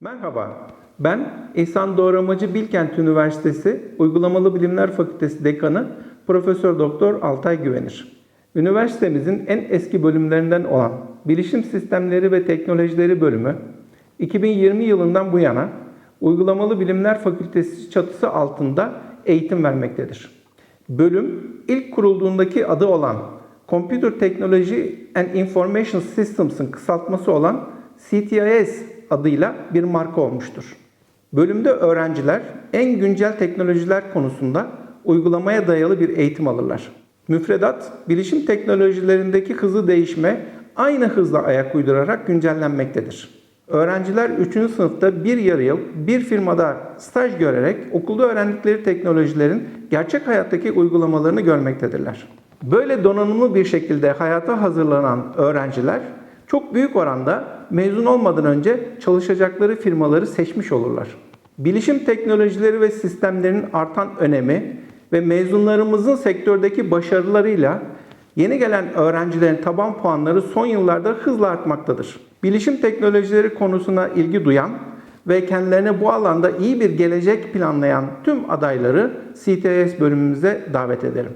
Merhaba, ben İhsan Doğramacı Bilkent Üniversitesi Uygulamalı Bilimler Fakültesi Dekanı Profesör Doktor Altay Güvenir. Üniversitemizin en eski bölümlerinden olan Bilişim Sistemleri ve Teknolojileri bölümü 2020 yılından bu yana Uygulamalı Bilimler Fakültesi çatısı altında eğitim vermektedir. Bölüm ilk kurulduğundaki adı olan Computer Technology and Information Systems'ın kısaltması olan CTIS adıyla bir marka olmuştur. Bölümde öğrenciler en güncel teknolojiler konusunda uygulamaya dayalı bir eğitim alırlar. Müfredat, bilişim teknolojilerindeki hızlı değişme aynı hızla ayak uydurarak güncellenmektedir. Öğrenciler 3. sınıfta bir yarı yıl bir firmada staj görerek okulda öğrendikleri teknolojilerin gerçek hayattaki uygulamalarını görmektedirler. Böyle donanımlı bir şekilde hayata hazırlanan öğrenciler çok büyük oranda mezun olmadan önce çalışacakları firmaları seçmiş olurlar. Bilişim teknolojileri ve sistemlerinin artan önemi ve mezunlarımızın sektördeki başarılarıyla yeni gelen öğrencilerin taban puanları son yıllarda hızla artmaktadır. Bilişim teknolojileri konusuna ilgi duyan ve kendilerine bu alanda iyi bir gelecek planlayan tüm adayları CTS bölümümüze davet ederim.